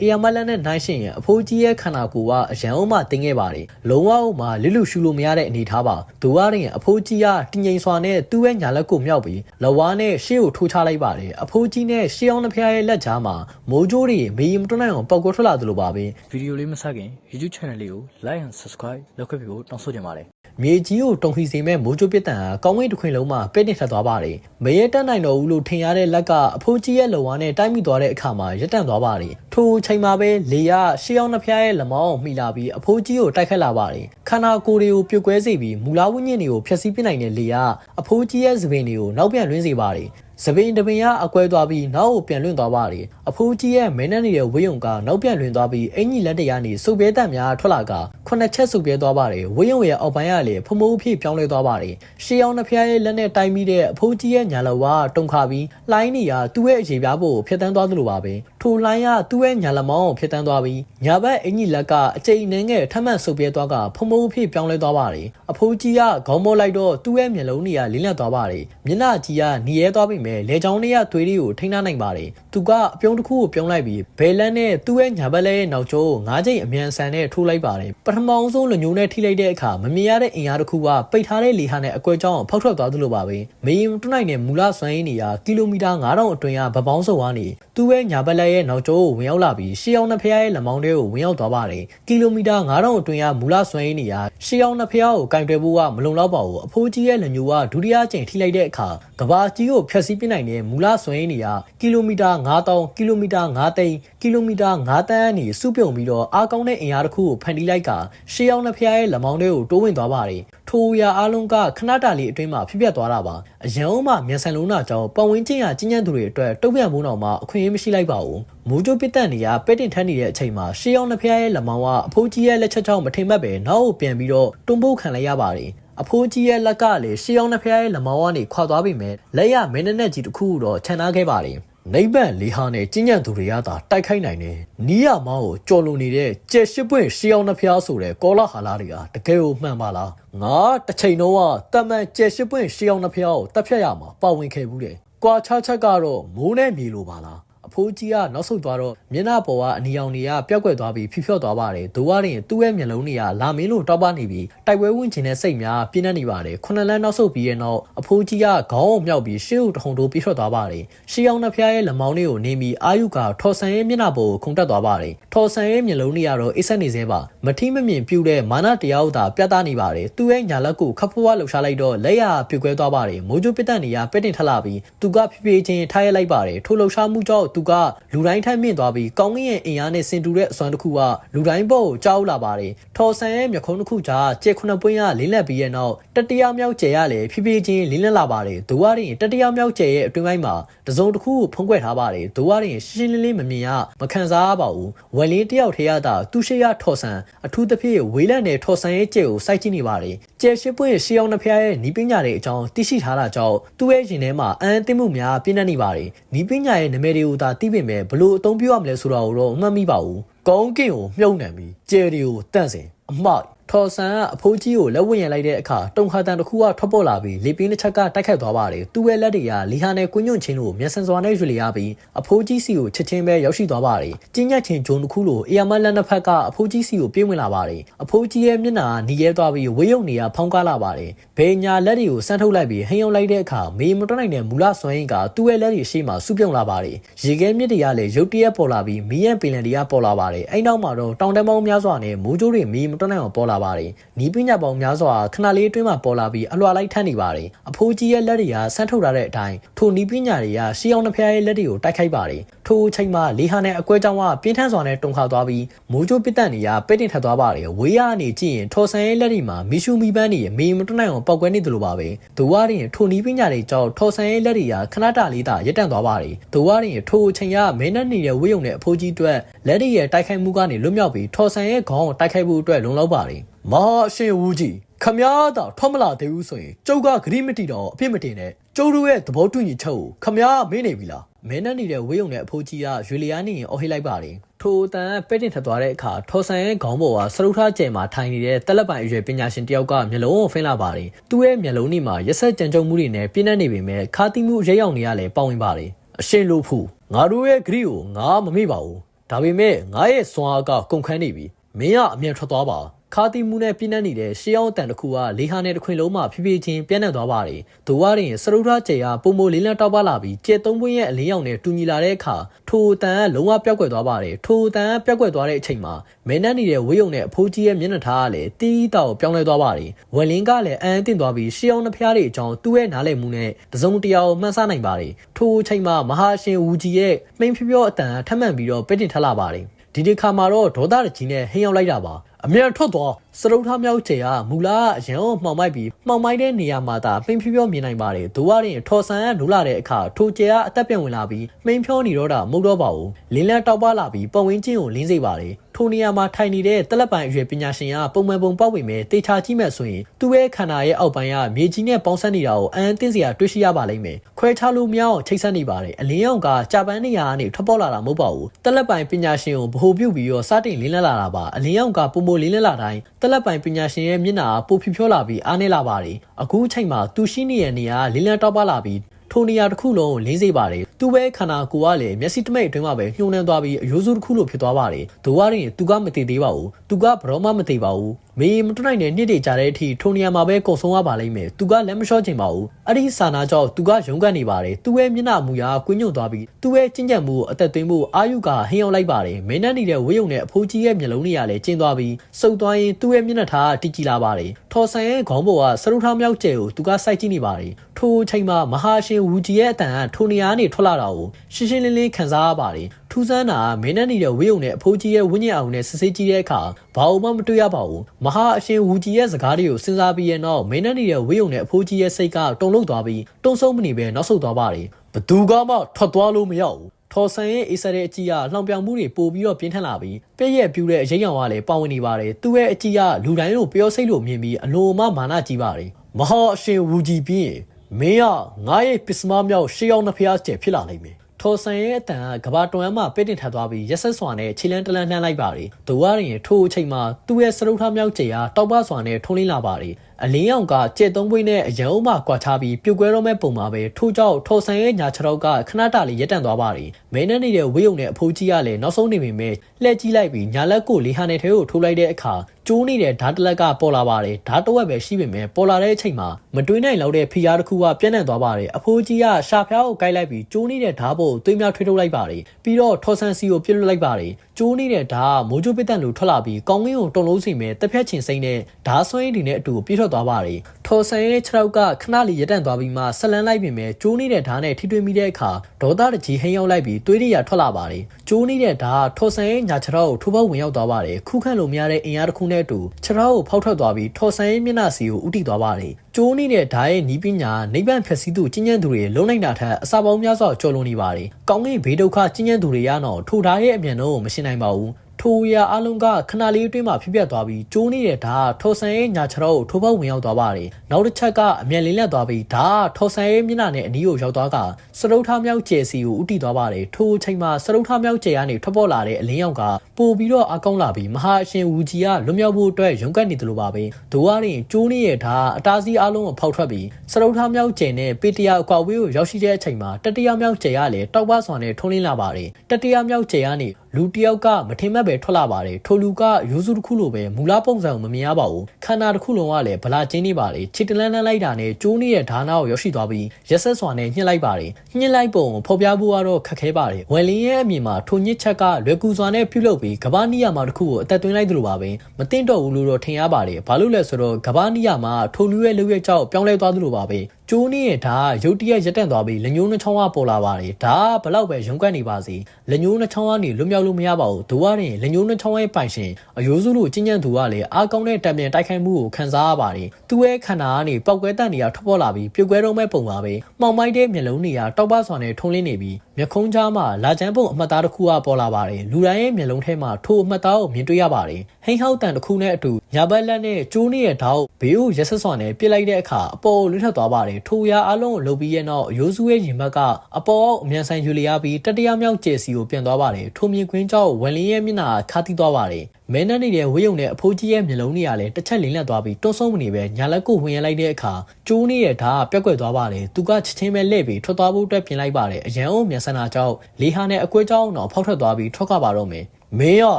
အေယာမလန်နဲ့နိုင်ရှင်ရဲ့အဖိုးကြီးရဲ့ခန္ဓာကိုယ်ကအရန်အောင်မှတင်းခဲ့ပါတယ်လုံးဝအောင်မှလွတ်လွတ်ရှူလို့မရတဲ့အနေထားပါသူကရင်အဖိုးကြီးကတင်းငိမ်စွာနဲ့သူ့ရဲ့ညာလက်ကိုမြောက်ပြီးလဝါနဲ့ရှေ့ကိုထိုးချလိုက်ပါတယ်အဖိုးကြီးနဲ့ရှေးအောင်တစ်ဖျားရဲ့လက်ကြားမှာမိုးကြိုးတွေမေးရင်မတွန်းနိုင်အောင်ပောက်ကွက်ထွက်လာသလိုပါပဲဗီဒီယိုလေးမစခင် YouTube channel လေးကို like and subscribe လုပ်ခဲ့ပြီးဖို့တောင်းဆိုချင်ပါတယ် မြေကြီးကိုတုံခီစေမဲ့မိုးကြိုးပစ်တံဟာကောင်းကင်တစ်ခွင်လုံးမှာပဲ့တင်ထက်သွားပါတယ်။မရဲတက်နိုင်တော့ဘူးလို့ထင်ရတဲ့လက်ကအဖိုးကြီးရဲ့လုံဝါနဲ့တိုက်မိသွားတဲ့အခါမှာရပ်တန့်သွားပါတယ်။ထိုချိန်မှာပဲလေယာရှေးအောင်နှဖျားရဲ့လက်မောင်းကိုမိလာပြီးအဖိုးကြီးကိုတိုက်ခတ်လာပါတယ်။ ခန္ဓာကိုယ်တွေကိုပြုတ်ကွဲစေပြီးမူလာဝိညာဉ်တွေကိုဖျက်ဆီးပစ်နိုင်တဲ့လေယာအဖိုးကြီးရဲ့သပင်တွေကိုနောက်ပြန်လွှင်းစေပါတယ်။စပင်တပင်ကအကွဲသွားပြီးနောက်ကိုပြန်လွင့်သွားပါတယ်အဖိုးကြီးရဲ့မဲနဲ့နေတဲ့ဝေးယုံကနောက်ပြန်လွင့်သွားပြီးအင်ကြီးလက်တရားနေစုပ်ပြဲတက်များထွက်လာကခုနှစ်ချက်စုပ်ပြဲသွားပါတယ်ဝေးယုံရဲ့အောက်ပိုင်းကလည်းဖမိုးအဖြစ်ပြောင်းလဲသွားပါတယ်ရှေးအောင်နှဖျားရဲ့လက်နဲ့တိုင်ပြီးတဲ့အဖိုးကြီးရဲ့ညာလဝါတုံခါပြီးလှိုင်းနေရသူ့ရဲ့အခြေပြားဖို့ဖျက်တမ်းသွားသလိုပါပဲထိုလှိုင်းကသူ့ရဲ့ညာလမောင်းကိုဖျက်တမ်းသွားပြီးညာဘက်အင်ကြီးလက်ကအကျိန်နှင်းငယ်ထမှန်စုပ်ပြဲသွားကဖမိုးအဖြစ်ပြောင်းလဲသွားပါတယ်အဖိုးကြီးကခေါင်းမောလိုက်တော့သူ့ရဲ့မျက်လုံးတွေကလင်းလက်သွားပါတယ်မျက်နှာကြီးကหนีရဲသွားပြီမဲ့လေချောင်းတွေကသွေးတွေကိုထိန်းထားနိုင်ပါတယ်သူကအပြုံးတစ်ခုကိုပြုံးလိုက်ပြီးဘယ်လန်းနဲ့သူ့ရဲ့ညာဘက်လက်ရဲ့နောက်ကျောငါးချိန်အမြန်ဆန်နဲ့ထိုးလိုက်ပါတယ်ပထမအောင်ဆုံးလူညိုနဲ့ထိလိုက်တဲ့အခါမမြင်ရတဲ့အင်အားတစ်ခုကပိတ်ထားတဲ့လေဟာနဲ့အကွက်ကြောင်းဖောက်ထွက်သွားသလိုပါပဲမေယင်တွနိုင်တဲ့မူလစွမ်းရင်းတွေကကီလိုမီတာ9000အတွင်းကဗပောင်းစုံကနေသူ့ရဲ့ညာဘက်လက်ရဲ့နောက်ကျောကိုဝင်ရောက်လာပြီးရှေးအောင်နှစ်ဖျားရဲ့လက်မောင်းတွေကိုဝင်ရောက်သွားပါတယ်ကီလိုမီတာ9000အတွင်းကမူလစွမ်းရင်းတွေကရှေးအောင်နှစ်ဖျားကိုကင်တွယ်ဖို့ကမလုံလောက်ပါဘူးအဖိုးကြီးရဲ့လက်ညိုကဒုတိယကြိမ်ထိလိုက်တဲ့အခါကဘာကြီးကိုဖျက်ဆီးပစ်နိုင်တဲ့မူလစွမ်းရင်းတွေကကီလိုမီတာ9000ကီလိုမီတာ9သိန်းကီလိုမီတာ9တန်းအနေစုပြုံပြီးတော့အားကောင်းတဲ့အင်အားတစ်ခုကိုဖန်တီးလိုက်ကရှေးအောင်နှစ်ဖျားရဲ့လက်မောင်းတွေကိုတိုးဝင်သွားပါတယ်ထိုအရာအလုံးကခဏတာလေးအတွင်းမှာဖြစ်ပျက်သွားတာပါအရန်အောင်မှမြန်ဆန်လုံးနာကြောင့်ပတ်ဝန်းကျင်ရကြီးညံ့သူတွေအတွက်တုံ့ပြန်မှုတော်မှာအခွင့်အရေးမရှိလိုက်ပါဘူးမူးကြိုးပစ်တန်နေရပဲ့တင်ထမ်းနေတဲ့အချိန်မှာရှေးအောင်နှစ်ဖျားရဲ့လက်မောင်းကအဖိုးကြီးရဲ့လက်ချက်ကြောင့်မထိမ်မတ်ပဲနောက်ကိုပြန်ပြီးတော့တွန်းပို့ခံလိုက်ရပါတယ်အဖိုးကြီးရဲ့လက်ကလည်းရှေးအောင်နှစ်ဖျားရဲ့လက်မောင်းကနေခွာသွားပြီမဲ့လက်ရမင်းနဲ့ကြီးတစ်ခုတော့ခြံထားခဲ့ပါတယ်နိဗ္ဗာန်လေးဟာနဲ့ကျဉ်ညံ့သူတွေကသာတိုက်ခိုက်နိုင်တယ်။နီးရမောင်းကိုကြော်လွန်နေတဲ့ကျက်ရှိပွင့်ရှေးအောင်နှဖျားဆိုတဲ့ကောလာဟာလာတွေကတကယ်ကိုမှန်ပါလား။ငါတစ်ချိန်တော့ကတမန်ကျက်ရှိပွင့်ရှေးအောင်နှဖျားကိုတက်ဖြတ်ရမှာပါဝင်ခဲ့ဘူးတယ်။ကွာချချက်ကတော့မိုးနဲ့မြေလိုပါလား။ အဖိုးကြီးကနောက်ဆုတ်သွားတော့မျက်နှာပေါ်ကအနီအောင်တွေကပျောက်ကွယ်သွားပြီးဖိဖြော့သွားပါတယ်။ဒိုဝါရင်သူ့ရဲ့မျက်လုံးတွေကလာမင်းလို့တောက်ပနေပြီးတိုက်ပွဲဝင်ခြင်းနဲ့စိတ်များပြင်းနေနေပါတယ်။ခုနှစ်လမ်းနောက်ဆုတ်ပြီးရဲ့နောက်အဖိုးကြီးကခေါင်းအောင်မြောက်ပြီးရှေ့ကိုတဟုန်တိုးပြေးထွက်သွားပါတယ်။ရှေးအောင်နှဖျားရဲ့လက်မောင်းလေးကိုနေပြီးအာယုကထော်ဆန်ရဲ့မျက်နှာပေါ်ကိုခုန်တက်သွားပါတယ်။ထော်ဆန်ရဲ့မျက်လုံးတွေကတော့အိတ်ဆက်နေသေးပါ။မထီးမမြင်ပြူတဲ့မာနတရားဥသာပြတ်သားနေပါတယ်။သူ့ရဲ့ညာလက်ကိုခပ်ဖွားလှူရှားလိုက်တော့လက်ရပြုတ်ကွဲသွားပါတယ်။မိုးကြိုးပစ်တန်နေရပဲ့တင်ထလာပြီးသူကဖြည်းဖြည်းချင်းထားရလိုက်ပါတယ်။ထိုလှူရှားမှုကြောင့်သူကလူတိုင်းထက်မြင့်သွားပြီးကောင်းကင်ရဲ့အင်အားနဲ့ဆင်တူတဲ့အစွမ်းတစ်ခုကလူတိုင်းပေါ်ကိုကြောက်လာပါတယ်။ထော်ဆန်ရဲ့မျက်ခုံးတစ်ခုကြားကျဲခုနှစ်ပွင့်ကလင်းလက်ပြီးရဲ့နောက်တတိယမြောက်ကျဲရလည်းဖြည်းဖြည်းချင်းလင်းလက်လာပါတယ်။ဒိုဝါရင်တတိယမြောက်ကျဲရဲ့အတွင်းပိုင်းမှာတစုံတစ်ခုကိုဖုံးကွယ်ထားပါတယ်။ဒိုဝါရင်ရှင်းရှင်းလင်းလင်းမမြင်ရမခံစားရပါဘူး။ဝယ်လင်းတယောက်ထဲရတာသူရှိရထော်ဆန်အထူးသဖြင့်ဝေးလန့်တဲ့ထော်ဆန်ရဲ့ကျဲကိုစိုက်ကြည့်နေပါတယ်။ ကျဲရှိပွင့်ရှေးအောင်နှဖျားရဲ့နီးပညာတွေအကြောင်းသိရှိထားတာကြောင့်သူ့ရဲ့ရင်ထဲမှာအန်သိမှုများပြင်းနေနေပါတယ်။နီးပညာရဲ့နာမည်တွေကိုသာသိပေမဲ့ဘလို့အသုံးပြုရမလဲဆိုတာကိုတော့မမှတ်မိပါဘူး။ကောင်းကင်ကိုမြုပ်နှံပြီးကျဲတွေကိုတန့်စင်အမှား ထော်ဆန်ကအဖိုးကြီးကိုလက်ဝှင့်ရလိုက်တဲ့အခါတုံခါတန်တစ်ခုကထွက်ပေါ်လာပြီးလေပင်းတစ်ချက်ကတိုက်ခတ်သွားပါတယ်။သူ့ရဲ့လက်တွေကလီဟာနဲ့ကွညွန့်ချင်းလို့မျက်စံစွာနဲ့ရွေလျားပြီးအဖိုးကြီးစီကိုချက်ချင်းပဲရောက်ရှိသွားပါတယ်။ကျင်းညက်ချင်းဂျုံတစ်ခုလိုအေယာမလက်နှစ်ဖက်ကအဖိုးကြီးစီကိုပြေးဝင်လာပါတယ်။အဖိုးကြီးရဲ့မျက်နှာကหนีရဲသွားပြီးဝေးရုံနေရဖောင်းကားလာပါတယ်။ဘေညာလက်တွေကိုဆန်းထုတ်လိုက်ပြီးဟိန်အောင်လိုက်တဲ့အခါမေမတွနိုင်တဲ့မူလစွမ်းရင်းကသူ့ရဲ့လက်တွေရှေ့မှာစုပြုံလာပါတယ်။ရေခဲမြစ်တွေကလည်းရုတ်တရက်ပေါ်လာပြီးမီးရန်ပင်လယ်တွေကပေါ်လာပါတယ်။အဲ့နောက်မှာတော့တောင်တန်းပေါင်းများစွာနဲ့မိုးကြိုးတွေမီးမတွနိုင်အောင်ပေါ်လာပါတယ်။နီးပညာပေါင်းများစွာခဏလေးအတွင်းမှာပေါ်လာပြီးအလွှာလိုက်ထမ်းနေပါတယ်။အဖိုးကြီးရဲ့လက်တွေကဆန်းထုတ်ထားတဲ့အတိုင်းထိုနီးပညာတွေကရှီအောင်နှဖျားရဲ့လက်တွေကိုတိုက်ခိုက်ပါတယ်။ထိုအချိန်မှာလေဟာနဲ့အကွဲကြောင်ကပြင်းထန်စွာနဲ့တုန်ခါသွားပြီးမိုးကြိုးပစ်တန်နေရပဲ့တင်ထက်သွားပါတယ်။ဝေးရအနေကြည့်ရင်ထော်ဆန်ရဲ့လက်တွေမှာမီရှူမီပန်းတွေမေမတွနိုင်အောင်ပောက်ကွဲနေသလိုပါပဲ။ဒိုဝါရင်ထိုနီးပညာတွေကြောင့်ထော်ဆန်ရဲ့လက်တွေကခဏတာလေးသာရပ်တန့်သွားပါတယ်။ဒိုဝါရင်ထိုအချိန်ကမင်းနဲ့နေတဲ့ဝေးုံနဲ့အဖိုးကြီးအတွက်လက်တွေရဲ့တိုက်ခိုက်မှုကနေလွတ်မြောက်ပြီးထော်ဆန်ရဲ့ခေါင်းကိုတိုက်ခိုက်ဖို့အတွက်လုံလောက်ပါတယ်။ မဟာအရှင်ဝူကြီးခမားသာထွက်မလာသေးဘူးဆိုရင်ကျုပ်ကဂရိမတိတော့အဖြစ်မတင်နဲ့ကျုပ်တို့ရဲ့သဘောတူညီချက်ကိုခမားမင်းနေပြီလားမင်းနဲ့နေတဲ့ဝေးုံနဲ့အဖိုးကြီးကရွေလျားနေရင်အော်ဟိလိုက်ပါတယ်ထိုအတန်ပဲ့တင်ထက်သွားတဲ့အခါထော်ဆန်ရဲ့ခေါင်းပေါ်ကစရုပ်ထားကျဲမှာထိုင်နေတဲ့တက်လက်ပိုင်အရွယ်ပညာရှင်တယောက်ကမျက်လုံးကိုဖင်းလာပါတယ်သူ့ရဲ့မျက်လုံးထဲမှာရက်ဆက်ကြံကြုံမှုတွေနဲ့ပြင်းနေနေပေမဲ့ခါတိမှုရိပ်အောင်နေရလဲပေါဝင်ပါတယ်အရှင်လို့ဖူငါတို့ရဲ့ဂရိကိုငါမမေ့ပါဘူးဒါပေမဲ့ငါရဲ့စွမ်းအားကကုန်ခန်းနေပြီမင်းကအမြန်ထွက်သွားပါ ခါတီမူနဲ့ပြင်းနှက်နေတဲ့ရှေးအောင်တန်တစ်ခုကလေဟာနဲ့တစ်ခွင်လုံးမှဖြည်းဖြည်းချင်းပြန့်နှံ့သွားပါတယ်။ဒိုဝါရင်စရုထကျေကပုံမိုလေးလံတောက်ပါလာပြီးကျဲသုံးပွင့်ရဲ့အလင်းရောင်နဲ့တူညီလာတဲ့အခါထိုအတန်ကလုံးဝပြောက်ကွယ်သွားပါတယ်။ထိုအတန်ကပြောက်ကွယ်သွားတဲ့အချိန်မှာမဲနှက်နေတဲ့ဝေးုံနဲ့အဖိုးကြီးရဲ့မျက်နှာထားကလည်းတီးတောက်ပြောင်းလဲသွားပါတယ်။ဝယ်လင်းကလည်းအန်အသင့်သွားပြီးရှေးအောင်နှဖျားတွေအကြောင်းသူ့ရဲ့နားလည်မှုနဲ့တစုံတရာကိုမှန်းဆနိုင်ပါတယ်။ထိုအချိန်မှာမဟာရှင်ဝူကြီးရဲ့မိန်ဖြပြောအတန်ထပ်မံပြီးတော့ပြစ်တင်ထလာပါတယ်။ဒီဒီခါမှာတော့ဒေါသတကြီးနဲ့ဟင်းရောက်လိုက်တာပါ အမြန်ထွက်သွားစရုပ်ထားမြောက်ချေကမူလာအရန်ကိုမှောင်မိုက်ပြီးမှောင်မိုက်တဲ့နေရာမှာသာမှိန်ဖြောဖြောမြင်နိုင်ပါတယ်ဒိုဝရင်ထော်ဆန်ကနိုးလာတဲ့အခါထိုကျဲကအသက်ပြန်ဝင်လာပြီးမှိန်ဖြောနေတော့တာမဟုတ်တော့ပါဘူးလင်းလန်းတောက်ပလာပြီးပတ်ဝန်းကျင်ကိုလင်းစေပါတယ် ထိုနေရာမှာထိုင်နေတဲ့တက်လက်ပိုင်အရွယ်ပညာရှင်ကပုံမှန်ပုံပေါက်ပေမဲ့တေချာကြည့်မဲ့ဆိုရင်သူ့ရဲ့ခန္ဓာရဲ့အောက်ပိုင်းကမြေကြီးနဲ့ပေါင်းစပ်နေတာကိုအန်တင်းစရာတွေ့ရှိရပါလိမ့်မယ်ခွဲခြားလို့မရအောင်ချိတ်ဆက်နေပါတယ်အလင်းရောင်ကကြာပန်းနေရာကနေထွက်ပေါ်လာတာမဟုတ်ပါဘူးတက်လက်ပိုင်ပညာရှင်ကိုဗဟိုပြုပြီးတော့စတင်လင်းလန်းလာတာပါအလင်းရောင်ကပုံပုံလင်းလန်းလာတိုင်းတက်လက်ပိုင်ပညာရှင်ရဲ့မျက်နှာပိုဖြူဖြောလာပြီးအားနေလာပါတယ်အခုအချိန်မှာသူရှိနေတဲ့နေရာလင်းလန်းတောက်ပလာပြီး ထိုနေရာတစ်ခုလုံးကိုလင်းစေပါတယ်သူ့ပဲခန္ဓာကိုယ်ကလည်းမျက်စိတမိတ်အတွင်းမှာပဲညှိုးနှံသွားပြီးအယိုးစုတစ်ခုလိုဖြစ်သွားပါတယ်ဒိုဝါရင်သူကမတည်သေးပါဘူးသူကဘရောမှမတည်ပါဘူး မေးမတွနိုင်တဲ့နှစ်တွေကြာတဲ့အထိထိုနေရာမှာပဲကုံဆုံးရပါလိမ့်မယ်သူကလက်မလျှော့ချင်ပါဘူးအဲ့ဒီစာနာကြောင့်သူကရုန်းကန်နေပါတယ်သူ့ရဲ့မျက်နှာမူရာကွင်းညွန့်သွားပြီးသူ့ရဲ့ကျင့်ကြံမှုကိုအသက်သွင်းဖို့အာယုကဟင်းအောင်လိုက်ပါတယ်မင်းနဲ့နေတဲ့ဝေးုံနဲ့အဖိုးကြီးရဲ့မျက်လုံးတွေကလည်းကျင်းသွားပြီးစုပ်သွားရင်သူ့ရဲ့မျက်နှာထားကတိကျလာပါတယ်ထော်ဆန်ရဲ့ခေါင်းပေါ်ကစရုထားမြောက်ကျဲကိုသူကစိုက်ကြည့်နေပါတယ်ထိုအချိန်မှာမဟာရှင်ဝူဂျီရဲ့အတန်ကထိုနေရာကနေထွက်လာတာကိုရှင်းရှင်းလင်းလင်းခံစားရပါတယ်ထူးဆန်းတာမင်းနဲ့နေတဲ့ဝေးုံနဲ့အဖိုးကြီးရဲ့ဝင်းညံအောင်နဲ့စစ်စစ်ကြည့်တဲ့အခါဘာမှမတွေ့ရပါဘူးမဟာအရှင်ဝူဂျီရဲ့စကားတွေကိုစဉ်းစားပြီးရဲ့နောက်မင်းနဲ့နေတဲ့ဝေးုံနဲ့အဖိုးကြီးရဲ့စိတ်ကတုန်လှုပ်သွားပြီးတုံဆုံးမနေပဲနောက်ဆုတ်သွားပါတယ်ဘသူကမှထွက်သွားလို့မရဘူးထော်ဆန်ရဲ့အေးဆက်တဲ့အကြည့်ကလှောင်ပြောင်မှုတွေပို့ပြီးတော့ပြင်းထန်လာပြီးပြည့်ရဲ့ပြူတဲ့အရေးရောင်ကလည်းပါဝင်နေပါတယ်သူ့ရဲ့အကြည့်ကလူတိုင်းကိုပြောစိတ်လို့မြင်ပြီးအလိုမမာနကြီးပါတယ်မဟာအရှင်ဝူဂျီပြီးရင်မင်းကငါရဲ့ပစ္စမမြောက်ရှေးရောက်နှဖျားကျဲဖြစ်လာနိုင်မယ် ထော်ဆန်ရဲ့အတန်ကကဘာတွန်းမှပိတ်တင်ထပ်သွားပြီးရက်ဆက်စွာနဲ့ခြေလန်းတလန်းနှမ်းလိုက်ပါတယ်။ဒိုဝါရင်ထိုအချိန်မှာသူ့ရဲ့စရုပ်ထားမြောက်ကျဲကတောက်ပစွာနဲ့ထုံးလင်းလာပါတယ်။ အလင်းရောင်ကကြက်သုံးပွင့်နဲ့အရန်အုံးမှကွာချပြီးပြုတ်ကွဲတော့မဲ့ပုံမှာပဲထို့ကြောင့်ထော်ဆန်ရဲ့ညာခြေထောက်ကခဏတာလေးရက်တန့်သွားပါတယ်။မဲနဲ့နေတဲ့ဝေးုံနဲ့အဖိုးကြီးကလည်းနောက်ဆုံးနေပေမဲ့လှည့်ကြည့်လိုက်ပြီးညာလက်ကိုလေးဟာနဲ့ထဲကိုထိုးလိုက်တဲ့အခါကျိုးနေတဲ့ဓာတ်တလက်ကပေါ်လာပါတယ်ဓာတ်တဝက်ပဲရှိပေမဲ့ပေါ်လာတဲ့အချိန်မှာမတွေးနိုင်လောက်တဲ့ဖီယားတစ်ခုကပြန့်နှံ့သွားပါတယ်အဖိုးကြီးကရှာဖျားကိုကိုက်လိုက်ပြီးကျိုးနေတဲ့ဓာတ်ပေါ်သွေးများထွေးထုတ်လိုက်ပါတယ်ပြီးတော့ထော်ဆန်စီကိုပြစ်လွတ်လိုက်ပါတယ်ကျိုးနေတဲ့ဓာတ်မိုးချိုးပစ်တန်လိုထွက်လာပြီးကောင်းကင်းကိုတုံလုံးစီမဲ့တစ်ဖက်ချင်စိမ့်နဲ့ဓာတ်ဆွဲတွေနဲ့အတူပြေးထွက်သွားပါတယ်ထော်ဆန်ရဲ့ခြေထောက်ကခဏလေးရပ်တန့်သွားပြီးမှဆက်လန်းလိုက်ပြင်မဲ့ကျိုးနေတဲ့ဓာတ်နဲ့ထိတွေ့မိတဲ့အခါဒေါသတကြီးဟိန်းရောက်လိုက်ပြီးသွေးရည်ရထွက်လာပါတယ်ကျိုးနေတဲ့ဓာတ်ထော်ဆန်ရဲ့ညာခြေထောက်ကိုထိုးပေါက်ဝင်ရောက်သွားပါတယ်ခုခံလို့မရတဲ့အင်အားတစ်ခုနဲ့အတူခြေထောက်ကိုဖောက်ထွက်သွားပြီးထော်ဆန်ရဲ့မျက်နှာစီကိုဥတီသွားပါတယ်ကျိုးနေတဲ့ဓာတ်ရဲ့နီးပညာနိဗ္ဗာန်ဖြည့်ဆည်းသူကျဉ်းကျဉ်းသူတွေလုံနိုင်တာထက်အစာပေါင်းများစွာကျော်လွန်နေပါတယ်ကောင်းကင်ဘေးဒုက္ခကျဉ်းကျဉ်းသူတွေရတော့ထိုဓာတ်ရဲ့အမြန်နှုန်းကိုမရှင်းနိုင်ပါဘူး ထိုရအလုံးကခဏလေးအတွင်းမှာဖြစ်ပြသွားပြီးကျိုးနေတဲ့ဓာတ်ထော်ဆန်ရဲ့ညာခြေထောက်ကိုထိုးပေါက်ဝင်ရောက်သွားပါတယ်။နောက်တစ်ချက်ကအမြန်လင်းလက်သွားပြီးဓာတ်ထော်ဆန်ရဲ့မျက်နှာနဲ့အနီးကိုရောက်သွားကစရုပ်ထားမြောက်ကျယ်စီကိုဥတီသွားပါတယ်။ထိုအချိန်မှာစရုပ်ထားမြောက်ကျယ်ကနေထွက်ပေါ်လာတဲ့အလင်းရောင်ကပို့ပြီးတော့အကောင်းလာပြီးမဟာအရှင်ဝူကြီးကလွတ်မြောက်ဖို့အတွက်ရုန်းကန်နေတယ်လို့ပါပဲ။ဒိုဝါရင်ကျိုးနေတဲ့ဓာတ်အတားစီးအလုံးကိုဖောက်ထွက်ပြီးစရုပ်ထားမြောက်ကျယ်နဲ့ပေတရာအကွာဝေးကိုရောက်ရှိတဲ့အချိန်မှာတတိယမြောက်ကျယ်ကလည်းတောက်ပစွာနဲ့ထုံးလင်းလာပါတယ်။တတိယမြောက်ကျယ်ကနေလူတယောက်ကမထင်မှတ်ပဲထွက်လာပါတယ်ထိုလူကရိုးစုတစ်ခုလိုပဲမူလပုံစံကိုမမြင်ရပါဘူးခန္ဓာတစ်ခုလုံးကလည်းဗလာကျင်းနေပါတယ်ခြေတလန်းလန်းလိုက်တာနဲ့ကျိုးနေတဲ့ဓာနာကိုရောက်ရှိသွားပြီးရက်ဆက်စွာနဲ့ညှစ်လိုက်ပါတယ်ညှစ်လိုက်ပုံကိုဖော်ပြဖို့ကတော့ခက်ခဲပါတယ်ဝယ်လင်းရဲ့အမြင်မှာထိုညှစ်ချက်ကလွယ်ကူစွာနဲ့ပြုလုပ်ပြီးကဘာနီယာမှာတစ်ခုကိုအသက်သွင်းလိုက်သလိုပါပဲမသိတော့ဘူးလို့တော့ထင်ရပါတယ်ဘာလို့လဲဆိုတော့ကဘာနီယာမှာထိုလူရဲ့လုပ်ရကြောက်ပြောင်းလဲသွားသလိုပါပဲ ကျိုးနေရဲ့ဓာတ်ရုတ်တရက်ရက်တန့်သွားပြီးလက်ညှိုးနှချောင်းကပေါ်လာပါတယ်ဓာတ်ဘလောက်ပဲရုံးကပ်နေပါစေလက်ညှိုးနှချောင်းကနေလွတ်မြောက်လို့မရပါဘူးဒိုဝါရင်လက်ညှိုးနှချောင်းရဲ့ပိုင်ရှင်အယိုးစုလိုကျဉ်ညံ့သူကလည်းအားကောင်းတဲ့တံပြန်တိုက်ခိုက်မှုကိုခံစားရပါတယ်သူ့ရဲ့ခန္ဓာကနေပောက်ကွဲတန်နေရထွက်ပေါ်လာပြီးပြုတ်ကွဲတော့မဲ့ပုံပါပဲမှောင်မိုက်တဲ့မျက်လုံးတွေကတောက်ပစွာနဲ့ထုံးလင်းနေပြီး မျက်ခုံးကြားမှာလာချမ်းပုံအမှတ်သားတစ်ခုကပေါ်လာပါတယ်လူတိုင်းရဲ့မျက်လုံးထဲမှာထိုအမှတ်သားကိုမြင်တွေ့ရပါတယ်ဟိန်းဟောက်တန်တစ်ခုနဲ့အတူညာဘက်လက်နဲ့ကျိုးနေတဲ့ဓာတ်ဘေးကိုရက်ဆက်စွာနဲ့ပြစ်လိုက်တဲ့အခါအပေါ်လွတ်ထွက်သွားပါတယ်ထိုရာအလုံးကိုလှုပ်ပြီးရဲ့နောက်အယိုးစုရဲ့ရင်ဘတ်ကအပေါ်အောက်အမြန်ဆန်ယူလျားပြီးတတိယမြောက်ကျယ်စီကိုပြန်သွားပါတယ်ထိုမြင်ကွင်းကြောင့်ဝယ်လင်းရဲ့မျက်နှာခါတိသွားပါတယ် မဲနက်နေတဲ့ဝေးယုံနဲ့အဖိုးကြီးရဲ့မျက်လုံးတွေကလည်းတစ်ချက်လင်းလက်သွားပြီးတွန်းဆုံးမနေပဲညာလက်ကိုဝင်ရလိုက်တဲ့အခါကျိုးနေတဲ့ဓာတ်ကပြက်ကွက်သွားပါတယ်သူကချက်ချင်းပဲလှည့်ပြီးထွက်သွားဖို့အတွက်ပြင်လိုက်ပါတယ်အရန်အောင်မြန်ဆန္ဒကြောင့်လေဟာနဲ့အကွဲကြောင်းတော့ဖောက်ထွက်သွားပြီးထွက်ခွာပါတော့မယ်မင်းက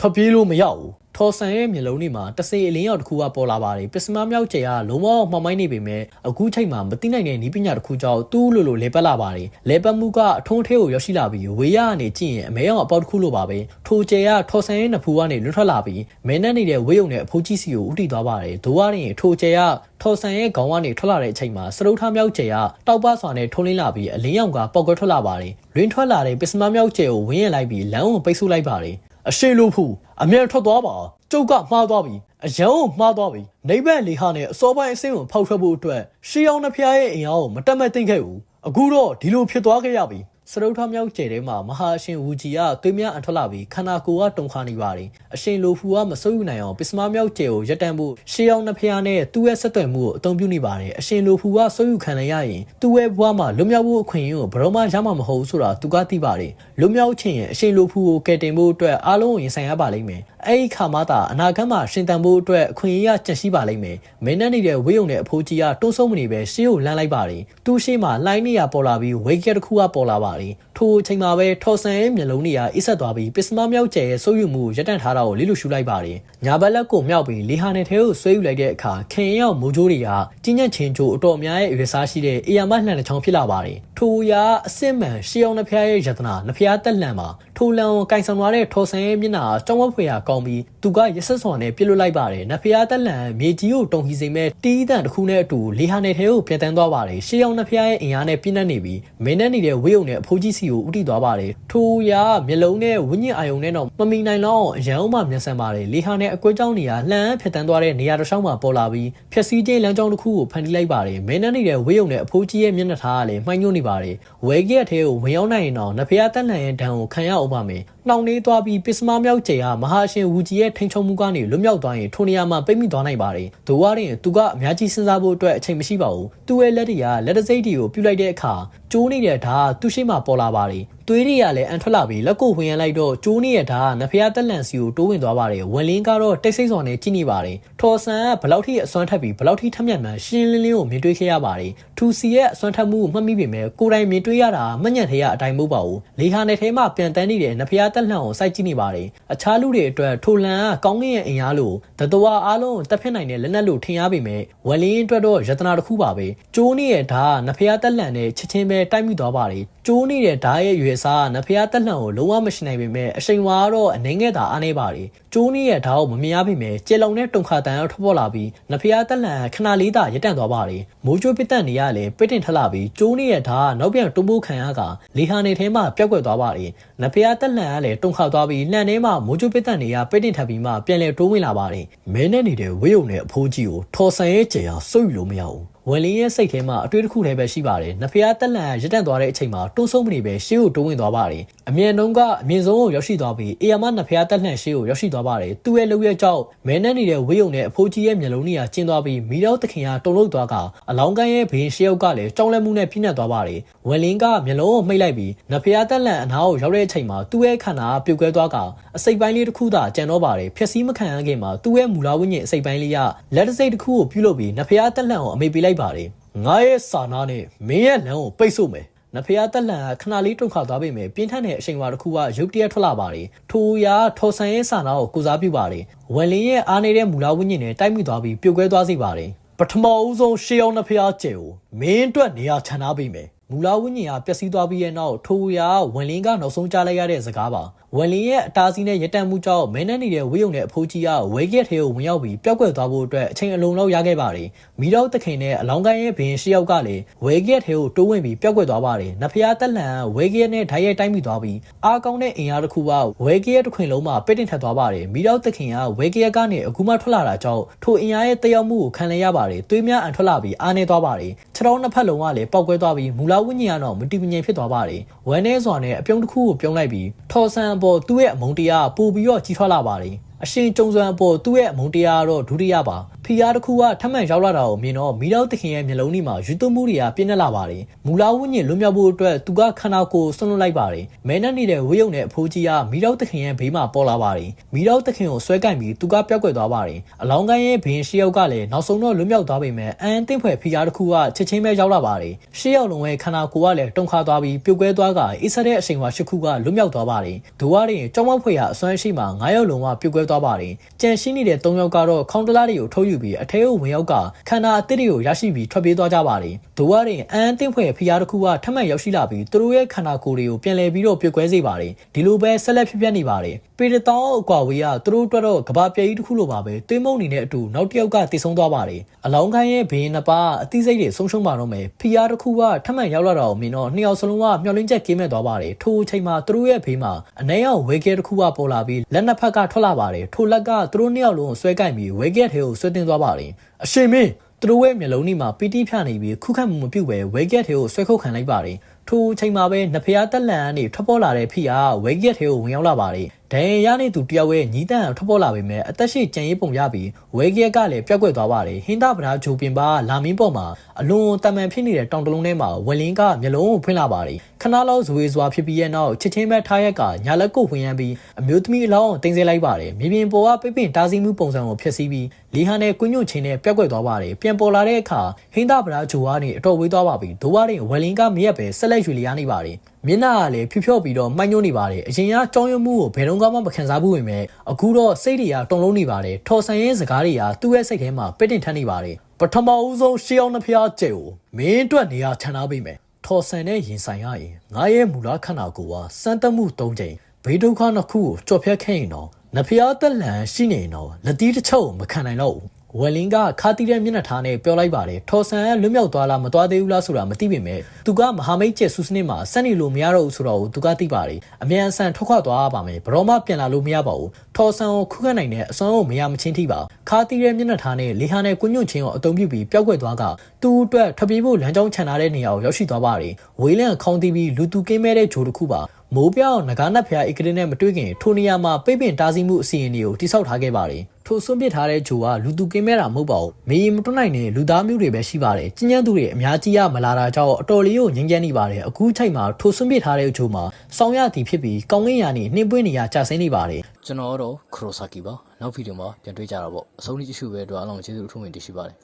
ထွက်ပြေးလို့မရဘူး ထော်ဆန်ရဲ့မျက်လုံးတွေမှာတစေအလင်းရောက်တစ်ခုကပေါ်လာပါတယ်ပစ္စမမြောက်ကျယ်ကလုံးဝမှောင်မိုင်းနေပေမဲ့အခုချိန်မှာမသိနိုင်တဲ့နီးပညာတစ်ခုကြောင့်တူးလို့လို့လဲပတ်လာပါတယ်လဲပတ်မှုကအထုံးထဲကိုရောက်ရှိလာပြီးဝေးရကနေကြည့်ရင်အမဲအောင်အပေါက်တစ်ခုလိုပါပဲထိုကျယ်ကထော်ဆန်ရဲ့နဖူးကနေလွတ်ထွက်လာပြီးမဲနဲ့နေတဲ့ဝေးုံနဲ့အဖိုးကြီးစီကိုဥတီသွားပါတယ်ဒိုးရရင်ထိုကျယ်ကထော်ဆန်ရဲ့ခေါင်းကနေထွက်လာတဲ့အချိန်မှာစရုပ်ထားမြောက်ကျယ်ကတောက်ပစွာနဲ့ထုံးလင်းလာပြီးအလင်းရောင်ကပေါက်ကွဲထွက်လာပါတယ်လွင်ထွက်လာတဲ့ပစ္စမမြောက်ကျယ်ကိုဝင်းရလိုက်ပြီးလမ်းကိုပိတ်ဆို့လိုက်ပါတယ် အရှိလို့ဖူအမြဲထွက်သွားပါကျုပ်ကမှားသွားပြီအယံကိုမှားသွားပြီနေဘက်လေဟာနဲ့အစောပိုင်းအစင်းကိုဖောက်ထွက်ဖို့အတွက်ရှီအောင်နှဖျားရဲ့အင်အားကိုမတက်မသိမ့်ခဲ့ဘူးအခုတော့ဒီလိုဖြစ်သွားခဲ့ရပြီ စရုပ်ထမြောက်ကျဲထဲမှာမဟာအရှင်ဝူဂျီကသွေးများအထွက်လာပြီးခန္ဓာကိုယ်ကတုန်ခါနေပါတယ်အရှင်လိုဖူကမစိုးယူနိုင်အောင်ပစ္စမမြောက်ကျဲကိုရပ်တန့်ဖို့ရှေးအောင်နှဖျားနဲ့သူ့ရဲ့ဆက်သွယ်မှုကိုအသုံးပြုနေပါတယ်အရှင်လိုဖူကစိုးယူခံရရင်သူ့ရဲ့ဘဝမှာလွတ်မြောက်ဖို့အခွင့်အရေးကိုဘယ်တော့မှရမှာမဟုတ်ဘူးဆိုတာသူကသိပါတယ်လွတ်မြောက်ခြင်းရင်အရှင်လိုဖူကိုကယ်တင်ဖို့အတွက်အားလုံးကိုရင်ဆိုင်ရပါလိမ့်မယ်အဲ့ဒီခါမှသာအနာဂတ်မှာရှင်တန်ဖို့အတွက်အခွင့်အရေးရကျက်ရှိပါလိမ့်မယ်မင်းနဲ့နေတဲ့ဝေးုံနဲ့အဖိုးကြီးကတွန်းဆုံးမနေပဲရှေးကိုလမ်းလိုက်ပါတယ်သူ့ရှေးမှာလိုင်းနေရပေါ်လာပြီးဝေကက်တစ်ခုကပေါ်လာပါတယ်ထိုအချိန်မှာပဲထော်ဆန်ရဲ့မျက်လုံးတွေကအိဆက်သွားပြီးပစ္စမမြောက်ကျဲရဲ့စိုးယူမှုကိုရပ်တန့်ထားတာကိုလေးလူရှုလိုက်ပါတယ်ညာဘက်လက်ကိုမြောက်ပြီးလီဟာနယ်ထဲကိုဆွဲယူလိုက်တဲ့အခါခင်ရောက်မိုးကြိုးတွေကကြီးညက်ချင်းချိုးအတော်များရဲ့အရွယ်စားရှိတဲ့အေယာမလှန်တစ်ချောင်းဖြစ်လာပါတယ်ထိုရာအစစ်မှန်ရှေးအောင်နှဖျားရဲ့ယတနာနှဖျားတက်လှန်ပါထိုလန်ကိုကင်ဆောင်သွားတဲ့ထော်ဆန်ရဲ့မျက်နှာကြောင်းဝက်ဖွေရာကောင်းပြီးသူကရဆက်စွာနဲ့ပြစ်လွတ်လိုက်ပါတယ်နှဖျားတက်လှန်မြေကြီးကိုတုံခီစိမဲ့တီးတန်တစ်ခုနဲ့အတူလီဟာနယ်ထဲကိုပြတ်တန်းသွားပါတယ်ရှေးအောင်နှဖျားရဲ့အင်အားနဲ့ပြင်းနေပြီးမင်းနဲ့နေတဲ့ဝေးုံနဲ့အဖိုးကြီးစီကိုဥတီသွားပါတယ်ထိုရာမျက်လုံးနဲ့ဝိညာဉ်အာယုံနဲ့တော့မမီနိုင်တော့အရန်အောင်မှမြန်ဆန်ပါတယ်လီဟာနယ်အကွဲကြောင်းနေရာလှမ်းဖြတ်တန်းသွားတဲ့နေရာတစ်လျှောက်မှာပေါ်လာပြီးဖြက်စီးခြင်းလမ်းကြောင်းတစ်ခုကိုဖန်တီးလိုက်ပါတယ်မင်းနဲ့နေတဲ့ဝေးုံနဲ့အဖိုးကြီးရဲ့မျက်နှာထားကလည်းမှိုင်းညွတ်နေပါတယ်ဝဲကက်ထဲကိုဝင်ရောက်နိုင်ရင်တော့နဖျားတက်လှန်ရဲ့ဒဏ်ကိုခံရအောင်ပါမယ် နှောင်နေသွားပြီးပစ္စမမြောက်ကျယ်ကမဟာရှင်ဝူကြီးရဲ့ထိန်ချုံမှုကနေလွတ်မြောက်သွားရင်ထိုနေရာမှာပိတ်မိသွားနိုင်ပါတယ်။ဒိုဝါရင်သူကအများကြီးစဉ်းစားဖို့အတွက်အချိန်မရှိပါဘူး။သူ့ရဲ့လက်တွေကလက်တစိမ့်တီကိုပြုတ်လိုက်တဲ့အခါကျိုးနေတဲ့ဓာတ်သူ့ရှိမှပေါ်လာပါတယ်။သွေးတွေကလည်းအန်ထွက်လာပြီးလက်ကိုဝင်ရလိုက်တော့ကျိုးနေတဲ့ဓာတ်ကနဖျားတက်လန်စီကိုတိုးဝင်သွားပါတယ်။ဝင်လင်းကတော့တိတ်ဆိတ်စွာနဲ့ကြည့်နေပါတယ်။ထော်ဆန်ကဘလောက်ထိအစွမ်းထက်ပြီးဘလောက်ထိထက်မြက်မှန်ရှင်းလင်းလင်းကိုမြင်တွေ့ခဲ့ရပါတယ်။ထူစီရဲ့အစွမ်းထက်မှုကိုမှတ်မိပေမဲ့ကိုယ်တိုင်မြင်တွေ့ရတာမှညံ့ထဲကအတိုင်းမဟုတ်ပါဘူး။လေဟာနယ်ထဲမှာပြန်တန်းနေတဲ့နဖျားတက်လန်ကိုစိုက်ကြည့်နေပါတယ်။အခြားလူတွေအတွက်ထိုလန်ကကောင်းကင်ရဲ့အင်အားလို့တတဝါအားလုံးကိုတက်ဖြစ်နိုင်တဲ့လက်နက်လို့ထင်ရပေမဲ့ဝလင်းအတွက်တော့ယတနာတစ်ခုပါပဲ။ကျိုးနေတဲ့ဓာတ်ကနဖျားတက်လန်နဲ့ချက်ချင်းပဲတိုက်မိသွားပါတယ်။ကျိုးနေတဲ့ဓာတ်ရဲ့ရွေစားကနဖျားတက်လန်ကိုလုံးဝမရှိနိုင်ပေမဲ့အချိန်ဝါကတော့အနေငယ်သာအားနေပါတယ်။ ကျိုးနေတဲ့ဓာတ်ကိုမမြင်ရပေမဲ့ကျေလုံနဲ့တုံခါတန်ရောက်ထွက်ပေါ်လာပြီးနဖျားတက်လန်ခဏလေးသာရပ်တန့်သွားပါတယ်။မိုးကြိုးပစ်တက်နေရလေပိတ်တင်ထလာပြီးကျိုးနေတဲ့ဓာတ်ကနောက်ပြန်တွန်းပိုးခံရကလေဟာနေထဲမှာပျောက်ကွယ်သွားပါတယ်။နဖျားတက်လန်ကလည်းတုံခါသွားပြီးလှန်ထဲမှာမိုးကြိုးပစ်တက်နေရပိတ်တင်ထပ်ပြီးမှပြန်လဲတိုးဝင်လာပါတယ်။မဲနဲ့နေတဲ့ဝေယုံနဲ့အဖိုးကြီးကိုထော်ဆန်ရဲ့ကြယ်ဟာစုပ်ယူလို့မရဘူး။ ဝင်လင်းရဲ့စိတ်ထဲမှာအတွေ့အကြုံလည်းပဲရှိပါတယ်။နဖျားတက်လန်ရတက်သွားတဲ့အချိန်မှာတွန်းဆုံးမနေပဲရှေးကိုတိုးဝင်သွားပါတယ်။အမြန်နှုံးကအမြင့်ဆုံးကိုရောက်ရှိသွားပြီးအေယာမနဖျားတက်လန်ရှေးကိုရောက်ရှိသွားပါတယ်။သူ့ရဲ့လှုပ်ရဲ့ကြောင့်မဲနဲ့နေတဲ့ဝေယုံနဲ့အဖိုးကြီးရဲ့မျက်လုံးတွေကကျင်းသွားပြီးမိတော့တခင်ကတုံလို့သွားကအလောင်းကန်းရဲ့ဘေးရှေးရောက်ကလည်းကြောင်းလက်မှုနဲ့ပြင်းနှက်သွားပါတယ်။ဝင်လင်းကမျက်လုံးကိုမှိတ်လိုက်ပြီးနဖျားတက်လန်အနားကိုရောက်တဲ့အချိန်မှာသူ့ရဲ့ခန္ဓာကပြုတ်ကွဲသွားကအစိတ်ပိုင်းလေးတစ်ခုသာကျန်တော့ပါတယ်။ဖြက်စီးမခံရခင်မှာသူ့ရဲ့မူလာဝိညာဉ်အစိတ်ပိုင်းလေးကလက်တစိတ်တစ်ခုကိုပြုတ်လို့ပြီးနဖျားတက်လန်ကိုအမေပေးလိုက်ပါတယ်။ငါရဲ့စာနာနဲ့မင်းရဲ့လမ်းကိုပိတ်ဆို့မယ်နဖျားတက်လန်ကခဏလေးတုန်ခါသွားပေမဲ့ပြင်းထန်တဲ့အချိန်ဝါတစ်ခုကရုတ်တရက်ထွက်လာပါတယ်။ထိုရာထော်ဆန်ရဲ့စာနာကိုကုစားပြုပါတယ်။ဝယ်လင်းရဲ့အားနေတဲ့မူလာဝိညာဉ်နဲ့တိုက်မိသွားပြီးပြုတ်ကွဲသွားစေပါတယ်။ပထမဦးဆုံးရှေးအောင်နဖျားကျဲကိုမင်းအတွက်နေရာချန်ထားပေးမယ်။မူလာဝိညာဉ်ကပျက်စီးသွားပြီးရဲ့နောက်ထိုရာဝင်လင်းကနောက်ဆုံးကြားလိုက်ရတဲ့စကားပါဝင်လင်းရဲ့အတားစီးနဲ့ရတန့်မှုကြောင့်မင်းနဲ့နေတဲ့ဝေးုံနဲ့အဖိုးကြီးကဝဲကက်ထဲကိုဝင်ရောက်ပြီးပျောက်ကွယ်သွားဖို့အတွက်အချိန်အလုံးလောက်ရခဲ့ပါတယ်မိတော့တခင်နဲ့အလောင်းကိုင်းရဲ့ဘင်းရှီယောက်ကလည်းဝဲကက်ထဲကိုတိုးဝင်ပြီးပျောက်ကွယ်သွားပါတယ်နဖျားတက်လန်ဝဲကက်နဲ့ဓာတ်ရိုက်တိုင်းမိသွားပြီးအားကောင်းတဲ့အင်အားတစ်ခုကဝဲကက်တစ်ခွင်လုံးမှာပိတ်တင်ထက်သွားပါတယ်မိတော့တခင်ကဝဲကက်ကနေအခုမှထွက်လာတာကြောင့်ထိုအင်အားရဲ့တယောက်မှုကိုခံလဲရပါတယ်သွေးများအန်ထွက်လာပြီးအားနေသွားပါတယ်ခြေထောက်နှစ်ဖက်လုံးကလည်းပောက်ကွဲသွားပြီးမူလာဝိညာဉ်ကတော့မတိမငြိမ်ဖြစ်သွားပါတယ်ဝမ်းနေစွာနဲ့အပြုံးတစ်ခုကိုပြုံးလိုက်ပြီးထော်ဆန်အပေါ်သူ့ရဲ့အမုန်းတရားပို့ပြီးတော့ကြီးထွားလာပါတယ် အရှင်ကြုံစွမ်းအပေါ်သူ့ရဲ့အမုန်းတရားကတော့ဒုတိယပါဖီယာတစ်ခုကထပ်မံရောက်လာတာကိုမြင်တော့မီတော့တခင်ရဲ့မျက်လုံးထဲမှာယူသွမှုတွေကပြင်းနေလာပါတယ်မူလာဝိညာဉ်လွတ်မြောက်ဖို့အတွက်သူကခန္ဓာကိုယ်ဆွန့်လွတ်လိုက်ပါတယ်မဲနဲ့နေတဲ့ဝိယုံနဲ့အဖိုးကြီးကမီတော့တခင်ရဲ့ဘေးမှာပေါ်လာပါတယ်မီတော့တခင်ကိုဆွဲကင်ပြီးသူကပျောက်ကွယ်သွားပါတယ်အလောင်းကိုင်းရဲ့ဘင်းရှစ်ယောက်ကလည်းနောက်ဆုံးတော့လွတ်မြောက်သွားပေမဲ့အန်တင့်ဖွဲ့ဖီယာတစ်ခုကချက်ချင်းပဲရောက်လာပါတယ်ရှစ်ယောက်လုံးရဲ့ခန္ဓာကိုယ်ကလည်းတုန်ခါသွားပြီးပြုတ်ကွဲသွားကအိဆတဲ့အချိန်မှာရှစ်ခုကလွတ်မြောက်သွားပါတယ်ဒူဝါရင်ကြောင်းမောက်ဖွဲ့ရအစွမ်းရှိမှာ9ယောက်လုံးကပြုတ်ကွဲသွားပါတယ်ကြံရှိနေတဲ့3ယောက်ကတော့ခေါင်းတလားတွေကိုထုတ်ယူပြီးအထဲကိုဝင်ရောက်ကခန္ဓာအသစ်တွေကိုရရှိပြီးထွက်ပြေးသွားကြပါတယ်ဒူဝါရင်အန်တင့်ဖွဲ့ဖီယာတစ်ခုကထပ်မံရောက်ရှိလာပြီးသူတို့ရဲ့ခန္ဓာကိုယ်တွေကိုပြန်လည်ပြီးတော့ပြုတ်ကွဲစေပါတယ်ဒီလိုပဲဆက်လက်ဖြစ်ပြနေပါတယ်ပေတတောင်းအကွာဝေးကသူတို့အတွက်တော့ကဘာပြည့်ကြီးတစ်ခုလိုပါပဲသွေးမုံနေတဲ့အတူနောက်တစ်ယောက်ကတည်ဆုံးသွားပါတယ်အလောင်းခိုင်းရဲ့ဘေးနှစ်ပါးအသိစိတ်တွေဆုံးရှုံးပါတော့မယ်ဖီယာတစ်ခုကထပ်မံရောက်လာတာကိုမြင်တော့နှစ်ယောက်စလုံးကမျောလင်းချက်ကင်းမဲ့သွားပါတယ်ထိုအချိန်မှာသူတို့ရဲ့ဘေးမှာအနှဲရောက်ဝဲကဲတစ်ခုကပေါ်လာပြီးလက်နှစ်ဖက်ကထွက်လာပါတယ်ထိုလက်ကသူတို့နှစ်ယောက်လုံးကိုဆွဲကင်ပြီးဝဲကဲထဲကိုဆွဲတင်သွားပါတယ်အရှင်မင်းသူတို့ရဲ့မျက်လုံးထဲမှာပီတိဖြာနေပြီးခုခတ်မှုမပြုတ်ပဲဝဲကက်ထဲကိုဆွဲခုတ်ခံလိုက်ပါတယ်ထိုအချိန်မှာပဲနဖျားတက်လန်ကနေထွက်ပေါ်လာတဲ့ဖိအားဝဲကက်ထဲကိုဝင်ရောက်လာပါတယ် ဒဏ်ရာရနေသူတယောက်ရဲ့ညီးတန်းထွက်ပေါ်လာပေမဲ့အသက်ရှိကြံရေးပုံရပြီးဝဲကက်ကလည်းပျောက်ကွယ်သွားပါတယ်ဟင်းသားပဓာဂျိုပင်ပါလာမင်းပေါ်မှာအလွန်တမန်ဖြစ်နေတဲ့တောင်တလုံးထဲမှာဝလင်းကမျက်လုံးကိုဖွင့်လာပါတယ်ခဏလောက်ဇွေစွာဖြစ်ပြီးရဲ့နောက်ချစ်ချင်းပဲထားရက်ကညာလက်ကိုဝင်ရမ်းပြီးအမျိုးသမီးအလောင်းကိုတင်ဆက်လိုက်ပါတယ်မြေပြင်ပေါ်ကပိတ်ပင်တားဆီးမှုပုံစံကိုဖျက်ဆီးပြီးလီဟာနဲ့ကွညွန့်ချင်းနဲ့ပျောက်ကွယ်သွားပါတယ်ပြန်ပေါ်လာတဲ့အခါဟင်းသားပဓာဂျိုကနေအတော်ဝေးသွားပါပြီဒိုဝါရင်ဝလင်းကမရက်ပဲဆက်လက်ရွေလျားနေပါတယ် မျက်နှာကလည်းဖြူဖြော့ပြီးတော့မှိုင်းညွန့်နေပါတယ်အရင်ကကြောင်းရွံ့မှုကိုဘယ်တော့မှမခံစားဘူးဝင်မဲ့အခုတော့စိတ်တွေကတုန်လုံးနေပါတယ်ထော်ဆန်ရဲ့စကားတွေကသူ့ရဲ့စိတ်ထဲမှာပစ်တင်ထမ်းနေပါတယ်ပထမဦးဆုံးရှေးအောင်နှဖျားကျဲကိုမင်းအတွက်နေရာချန်ထားပေးမယ်ထော်ဆန်နဲ့ရင်ဆိုင်ရရင်ငါရဲ့မူလားခန္ဓာကိုယ်ကစမ်းတက်မှု၃ချိန်ဘေးဒုက္ခနှစ်ခုကိုကြော်ဖြတ်ခဲ့ရင်တော့နှဖျားသက်လန်ရှိနေရင်တော့လက်တီးတစ်ချုပ်ကိုမခံနိုင်တော့ဘူး ဝယ်လင်းကခါတီးတဲ့မျက်နှာထားနဲ့ပြောလိုက်ပါတယ်ထော်ဆန်ကလွတ်မြောက်သွားလားမသွားသေးဘူးလားဆိုတာမသိပေမဲ့သူကမဟာမိတ်ကျက်ဆူစနစ်မှာစက်နေလို့မရတော့ဘူးဆိုတော့သူကသိပါတယ်အမြန်အဆန်ထွက်ခွာသွားပါမယ်ဘရောမပြန်လာလို့မရပါဘူးထော်ဆန်ကိုခုခံနိုင်တဲ့အစွမ်းကိုမရမချင်းထိပါခါတီးတဲ့မျက်နှာထားနဲ့လေဟာနဲ့ကွညွန့်ချင်းကိုအုံပြုပြီးပျောက်ကွယ်သွားကသူ့အတွက်ထွက်ပြေးဖို့လမ်းကြောင်းခြံထားတဲ့နေရာကိုရောက်ရှိသွားပါတယ်ဝေးလန့်ခေါင်းတီးပြီးလူသူကင်းမဲ့တဲ့ဂျိုတစ်ခုပါမိုးပြောင်ငကားနတ်ဖျားဧကရင်နဲ့မတွေ့ခင်ထိုနေရာမှာပိတ်ပင်တားဆီးမှုအစီအရင်တွေကိုတိစောက်ထားခဲ့ပါတယ်ထိုဆွန့်ပစ်ထားတဲ့ဂျိုကလူသူကင်းမဲ့တာမဟုတ်ပါဘူးမေးမတွနိုင်တဲ့လူသားမျိုးတွေပဲရှိပါတယ်ကျဉ်းကျန်းသူတွေအများကြီးရမလာတာကြောင့်အတော်လေးကိုငြင်းကြမ်းနေပါတယ်အခုချိန်မှာထိုဆွန့်ပစ်ထားတဲ့ဂျိုမှာစောင်းရသည်ဖြစ်ပြီးကောင်းကင်ယာနေနှင်းပွင့်နေရကြာဆင်းနေပါတယ်ကျွန်တော်ကတော့ခရိုဆာကီပါနောက်ဗီဒီယိုမှာပြန်တွေ့ကြတာပေါ့အဆုံးထိကြည့်ရှုပဲအတွက်အားလုံးကျေးဇူးအထူးတင်ရှိပါတယ်